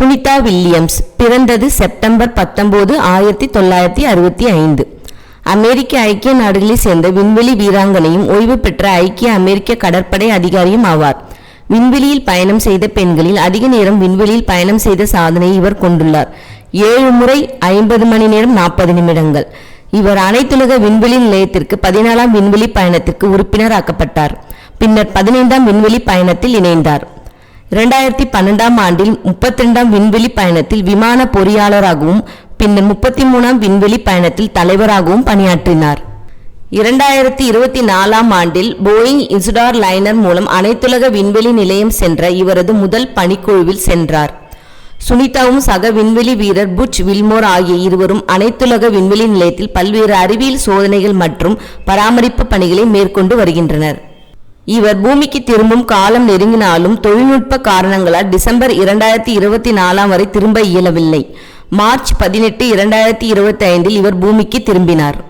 Punitha Williams பிறந்தது September பத்தொன்பது ஆயிரத்தி தொள்ளாயிரத்தி அறுபத்தி ஐந்து. அமெரிக்க ஐக்கிய நாடுகளைச் சேர்ந்த விண்வெளி வீராங்கனையும் ஓய்வு பெற்ற ஐக்கிய அமெரிக்க கடற்படை அதிகாரியும் ஆவார். விண்வெளியில் பயணம் செய்த பெண்களில் அதிக நேரம் விண்வெளியில் பயணம் செய்த சாதனையை இவர் கொண்டுள்ளார். ஏழு முறை ஐம்பது மணி நேரம் நாற்பது நிமிடங்கள். இவர் அனைத்துலக விண்வெளி நிலையத்திற்கு பதினாலாம் விண்வெளி பயணத்திற்கு உறுப்பினராக்கப்பட்டார். பின்னர் பதினைந்தாம் விண்வெளி பயணத்தில் இணைந்தார். இரண்டாயிரத்தி பன்னெண்டாம் ஆண்டில் முப்பத்தி ரெண்டாம் விண்வெளி பயணத்தில் விமான பொறியாளராகவும் பின்னர் முப்பத்தி மூணாம் விண்வெளி பயணத்தில் தலைவராகவும் பணியாற்றினார். இரண்டாயிரத்தி இருபத்தி நாலாம் ஆண்டில் போயிங் இசுடார் லைனர் மூலம் அனைத்துலக விண்வெளி நிலையம் சென்ற இவரது முதல் பணிக்குழுவில் சென்றார். சுனிதாவும் சக விண்வெளி வீரர் புட்ச் வில்மோர் ஆகிய இருவரும் அனைத்துலக விண்வெளி நிலையத்தில் பல்வேறு அறிவியல் சோதனைகள் மற்றும் பராமரிப்பு பணிகளை மேற்கொண்டு வருகின்றனர். இவர் பூமிக்கு திரும்பும் காலம் நெருங்கினாலும் தொழில்நுட்ப காரணங்களால் டிசம்பர் இரண்டாயிரத்தி இருபத்தி நாலாம் வரை திரும்ப இயலவில்லை. மார்ச் பதினெட்டு இரண்டாயிரத்தி இருபத்தி ஐந்தில் இவர் பூமிக்கு திரும்பினார்.